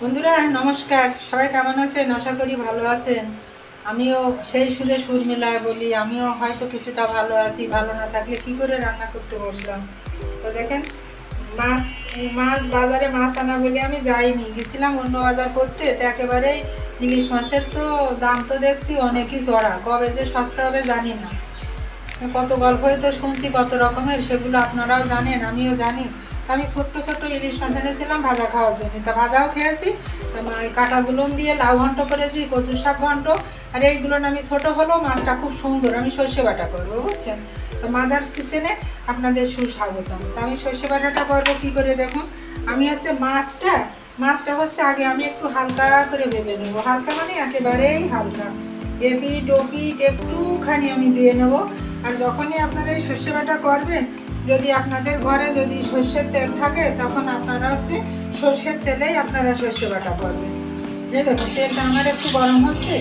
বন্ধুরা, নমস্কার। সবাই কেমন আছেন? আশা করি ভালো আছেন। আমিও সেই সুরে সুর মেলায় বলি, আমিও হয়তো কিছুটা ভালো আছি, ভালো না থাকলে কি করে রান্না করতে বসলাম? তো দেখেন, মাছ মাছ বাজারে মাছ আনা বলে আমি যাইনি। গেছিলাম অন্য বাজার করতে, তো একেবারেই ইলিশ মাছের তো দাম তো দেখছি অনেকই চড়া কবে যে সস্তা হবে জানি না। কত গল্পই তো শুনছি, কত রকমের, সেগুলো আপনারাও জানেন, আমিও জানি। আমি ছোট্ট ছোট্ট ইলিশ মাছ এনেছিলাম, ভাজা খাওয়ার জন্য। তা ভাজাও খেয়েছি। কাঁটাগুলো দিয়ে লাউ ঘন্ট করেছি কচু শাক ঘন্ট। আর এইগুলো আমি ছোট হলেও মাছটা খুব সুন্দর। আমি সর্ষে বাটা করব, বুঝছেন? তো মাদার কিচেনে আপনাদের সুস্বাগতম। তা আমি সর্ষে বাটাটা করব কী করে দেখুন? আমি হচ্ছে মাছটা মাছটা হচ্ছে আগে আমি একটু হালকা করে ভেজে নেব। হালকা মানে একেবারেই হালকা। এপি, টপি, একটুখানি আমি দিয়ে নেব। আর যখনই আপনারা এই সর্ষে বাটা করবেন যদি আপনাদের ঘরে যদি সর্ষের তেল থাকে, তখন আপনারা হচ্ছে সর্ষের তেলেই আপনারা সর্ষে বাটা করবেন। এই দেখুন, তেলটা আমার একটু গরম হচ্ছে।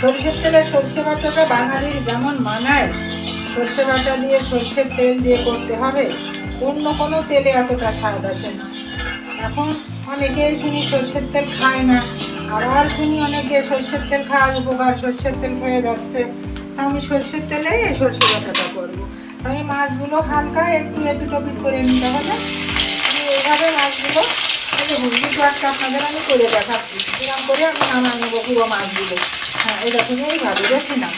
সর্ষের তেলে সর্ষে বাটাটা বাঙালির যেমন মানায়, সর্ষে বাটা দিয়ে সর্ষের তেল দিয়ে করতে হবে। অন্য কোনো তেলে এতটা স্বাদ আসে না। এখন অনেকেই শুনি সর্ষের তেল খায় না। আবার শুনি অনেকে সর্ষের তেল খাওয়ার উপকার, সর্ষের তেল খেয়ে যাচ্ছে। আমি সর্ষের তেলে এই সর্ষে বাটাটা করব। আমি মাছগুলো হালকা একটু একটু টপিট করে নিতে হবে। এইভাবে মাছগুলো যে হুলদি আপনাদের আমি করে দেখাচ্ছি। এরকম করে আমি নামাই নেব পুরো মাছগুলো। হ্যাঁ এরকম এইভাবে বেশি না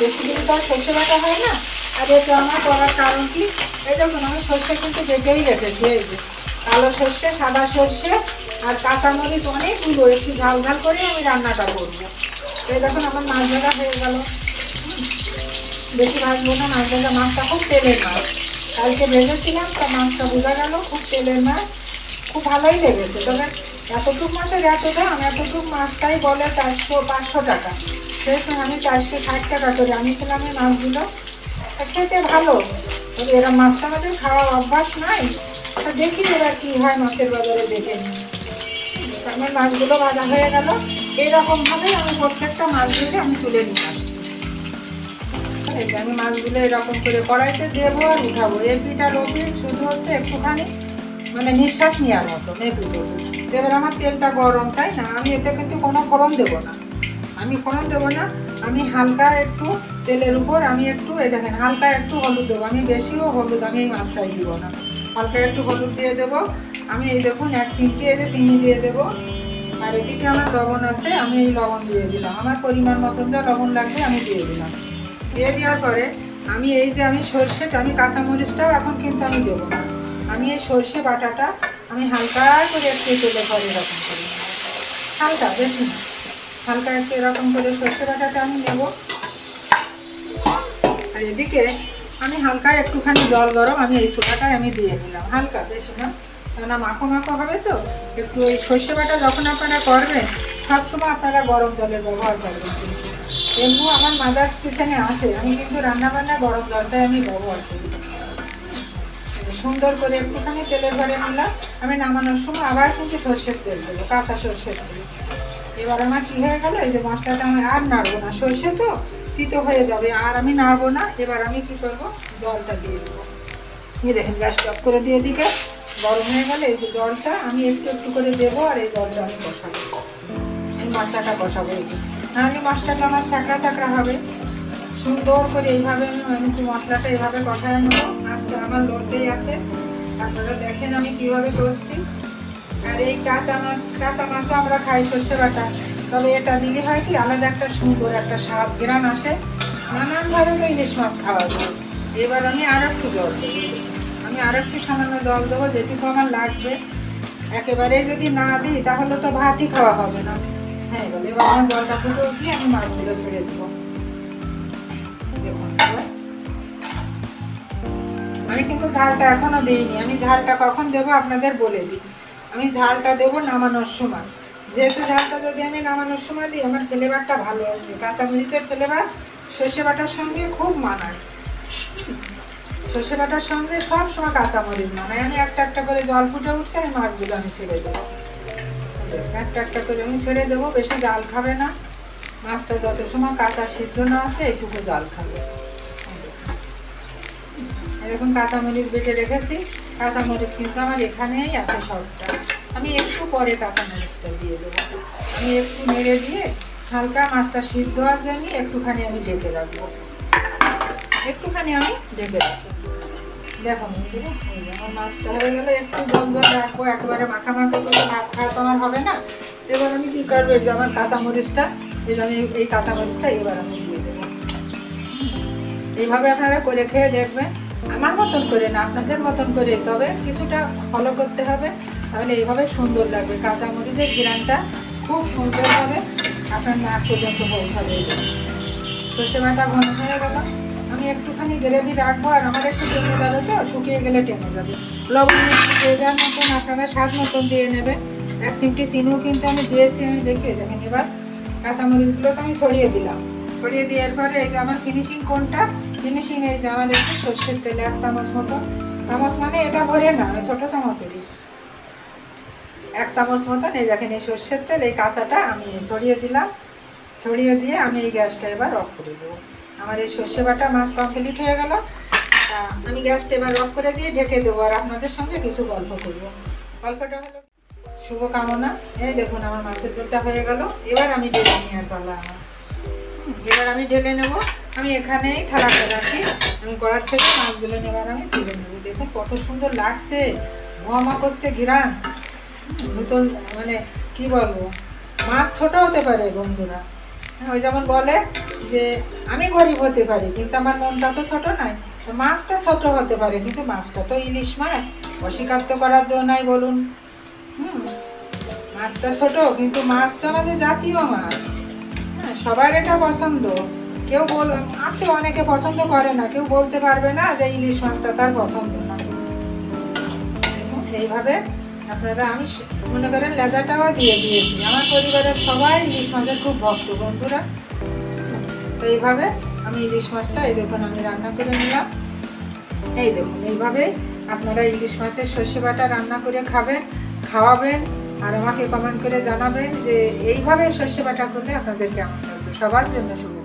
বেশি দিন তো আর সর্ষে বাটা হয় না। আর এটা আমার করার কারণ কি? এই দেখুন, আমি সর্ষে কিন্তু বেটেই রেখেছি, এই যে। কালো সর্ষে, সাদা সর্ষে আর কাঁচামরিচ অনেকগুলো, একটু ঝাল ঝাল করে আমি রান্নাটা করব। এই দেখুন, আমার মাছ ভাজা হয়ে গেল। বেশি ভাজবো না, মাছ ভাজা মাছটা খুব তেলের মাছ। কালকে ভেজেছিলাম, তা মাছটা বোঝা গেল খুব তেলের মাছ। খুব ভালোই লেগেছে। তবে এতটুক মাছের এত দাম, এতটুক মাছটাই বলে চারশো, পাঁচশো টাকা। সময় আমি চারশো, ষাট টাকা করে আনিছিলাম এই মাছগুলো। খেতে ভালো। তবে এরা মাছটা আমাদের খাওয়ার অভ্যাস নাই। তা দেখি এরা কী হয় মাছের বাজারে দেখে। আমার মাছগুলো ভাজা হয়ে গেল। এইরকমভাবেই আমি প্রত্যেকটা মাছ ধরে আমি তুলে আসছি এই আমি মাছগুলো এরকম করে কড়াইতে দেবো আর উঠাবো। এপিট ওপিট শুধু হচ্ছে একটুখানি মানে নিঃশ্বাস নেওয়ার মতো ওপিট এবার আমার তেলটা গরম, তাই না? আমি এতে কিন্তু কোনো ফোড়ন দেবো না। আমি ফোড়ন দেবো না, আমি হালকা একটু তেলের উপর, আমি একটু, এই দেখেন, হালকা একটু হলুদ দেবো। আমি বেশিও হলুদ, আমি এই মাছটাই দিব না। হালকা একটু হলুদ দিয়ে দেবো। আমি এই দেখুন, এক চিমটি যে চিনি দিয়ে দেবো। আর এদিকে আমার লবণ আছে, আমি এই লবণ দিয়ে দিলাম। আমার পরিমাণ মতন যা লবণ লাগবে, আমি দিয়ে দিলাম। দিয়ে দেওয়ার পরে আমি এই যে আমি সর্ষেটা আমি কাঁচামরিচটাও এখন কিন্তু আমি দেবো না। আমি এই সর্ষে বাটাটা আমি হালকা করে একটু তেলে পরে এরকম করি। হালকা, বেশি না। হালকা একটু এরকম করে সর্ষে বাটাটা আমি নেব আর এদিকে আমি হালকা একটুখানি জল গরম, আমি এই ছোলাটাই আমি দিয়ে দিলাম। হালকা, বেশি না। কেননা মাখো মাখো হবে তো। একটু ওই সর্ষে বাটা যখন আপনারা করবেন, সবসময় আপনারা গরম জলের ব্যবহার করবেন। এমনি আমার মাদার্স কিচেনে আছে। আমি কিন্তু রান্না বান্না গরম জলটাই আমি ব্যবহার করি। সুন্দর করে একটুখানি তেলের ঘরে নিলাম। আমি নামানোর সময় আবার কিন্তু সর্ষের তেল দেবো, কাঁচা সর্ষের তেল। এবার আমার কী হয়ে গেল? এই যে মশলাটা আমি আর নাড়বো না। সর্ষে তো তিতো হয়ে যাবে, আর আমি নাড়বো না। এবার আমি কী করব? জলটা দিয়ে দেবো। দিয়ে দেখেন, গ্যাস অফ করে দিয়ে দিকে। গরম হয়ে গেলে এই যে জলটা আমি একটু একটু করে দেবো, আর এই জলটা আমি বসাবো। এই মশলাটা বসাবো এই। নাহলে মশলাটা আমার চাকরা চাকরা হবে। সুন্দর করে এইভাবে আমি একটু মশলাটা এইভাবে কষায় নেব। মাছটা আমার লোতেই আছে। আপনারা দেখেন আমি কীভাবে করছি আর এই কাঁচা মাছ, কাঁচা মাছও আমরা খাই সর্ষে বাটা। তবে এটা দিলে হয় কি, আলাদা একটা সুন্দর একটা স্বাদ, গ্রাম আসে। নানান ধরনের ইলিশ মাছ খাওয়া যায়। এবার আমি আর একটু জল আমি আর একটু সামান্য জল দেবো, যেটুকু আমার লাগবে। একেবারে যদি না দিই, তাহলে তো ভাতই খাওয়া হবে না। হ্যাঁ আমার জলটা আমি মাছগুলো ছেড়ে দেবো। আমি কিন্তু ঝালটা এখনও দিইনি। আমি ঝালটা কখন দেবো আপনাদের বলে দিই। আমি ঝালটা দেবো নামানোর সময়। যেহেতু ঝালটা যদি আমি নামানোর সময় দিই, আমার ফ্লেভারটা ভালো আসবে। কাঁচামরিচের ফ্লেভার, সর্ষে বাটার সঙ্গে খুব মানায়। সর্ষে বাটার সঙ্গে সব সময় কাঁচামরিচ মানায়। আমি একটা একটা করে জল ফুটে উঠছে আমি মাছগুলো আমি ছেড়ে দেবো। একটা একটা করে আমি ছেড়ে দেবো, বেশি জাল খাবে না। মাছটা যত সময় কাঁচা সিদ্ধ না আছে এইটুকু জাল খাবে। এরকম কাঁচামরিচ বেটে রেখেছি। কাঁচামরিচ কিন্তু আমার এখানেই আছে সবটা। আমি একটু পরে কাঁচামরিচটা দিয়ে দেবো। আমি একটু নেড়ে দিয়ে হালকা মাছটা সিদ্ধ জন্য একটুখানি আমি ঢেকে রাখব। একটুখানি আমি ঢেকে রাখব। দেখো আমার মাছটা হয়ে গেলে, একটু জল রাখব, একেবারে মাখা মাখা করে ভাত খাওয়া তো আমার হবে না। এবার আমি কী করব, এই যে আমার কাঁচামরিচটা, এই আমি এই কাঁচামরিচটা এবার আমি দিয়ে দেবো। এইভাবে আপনারা করে খেয়ে দেখবেন। আমার মতন করে না, আপনাদের মতন করে, তবে কিছুটা ফলো করতে হবে, তাহলে এইভাবে সুন্দর লাগবে। কাঁচামরিচের গ্রানটা খুব সুন্দরভাবে আপনার নাক পর্যন্ত পৌঁছাবে। সর্ষে বাটা ঘন হয়ে গেল। আমি একটুখানি গ্রেভি রাখব আর আমার একটু টেনে যাবে তো, শুকিয়ে গেলে টেনে যাবে। লবণ যে যার মতন আপনারা স্বাদ মতন দিয়ে নেবেন। এক চিমটি চিনিও কিন্তু আমি দিয়েছি, আমি দেখিয়ে দেখেন এবার। কাঁচামরিচগুলো তো আমি ছড়িয়ে দিলাম। ছড়িয়ে দেওয়ার পরে এই যে আমার ফিনিশিং কোনটা? ফিনিশিং এই যে আমার একটু সর্ষের তেলে এক চামচ মতো চামচ মানে এটা ভরে না ছোটো চামচেরই। এক চামচ মতন এই দেখেন এই সর্ষের তেল, এই কাঁচাটা আমি ছড়িয়ে দিলাম। ছড়িয়ে দিয়ে আমি এই গ্যাসটা এবার অফ করে দেবো। আমার এই সর্ষে বাটা মাছ কমপ্লিট হয়ে গেল। আমি গ্যাসটা এবার অফ করে দিয়ে ঢেকে দেবো আর আপনাদের সঙ্গে কিছু গল্প করব। গল্পটা হলো শুভ কামনা। এই দেখুন আমার মাছের ঝোলটা হয়ে গেল। এবার আমি ঢেলে নেওয়ার পালা আমার। এবার আমি ঢেলে নেব। আমি এখানেই থালাটা রাখি। আমি কড়ার থেকে মাছগুলো নেবার আমি তুলে নেব। দেখুন কত সুন্দর লাগছে। মহমা করছে ঘিরান। নতুন মানে কি বলব? মাছ ছোট হতে পারে বন্ধুরা। হ্যাঁ, ওই যেমন বলে যে আমি গরিব হতে পারি, কিন্তু আমার মনটা তো ছোট তো মাছটা ছোট হতে পারে, কিন্তু মাছটা তো ইলিশ মাছ। অস্বীকার তো করার জন্য নাই বলুন। হুম, মাছটা ছোট, কিন্তু মাছ তো আমাদের জাতীয় মাছ। হ্যাঁ সবার এটা পছন্দ। কেউ বল, আছে অনেকে পছন্দ করে না, কেউ বলতে পারবে না যে ইলিশ মাছটা তার পছন্দ না। এইভাবে আপনারা, আমি মনে করেন লেজাটাও দিয়ে দিয়েছি। আমার পরিবারের সবাই ইলিশ মাছের খুব ভক্ত বন্ধুরা। তো এইভাবে আমি ইলিশ মাছটা, এই দেখুন, আমি রান্না করে নিলাম। এই দেখুন, এইভাবে আপনারা ইলিশ মাছের সর্ষে বাটা রান্না করে খাবেন, খাওয়াবেন, আর আমাকে কমেন্ট করে জানাবেন যে এইভাবে সর্ষে বাটা করলে আপনাদের কেমন লাগবে সবার জন্য শুভ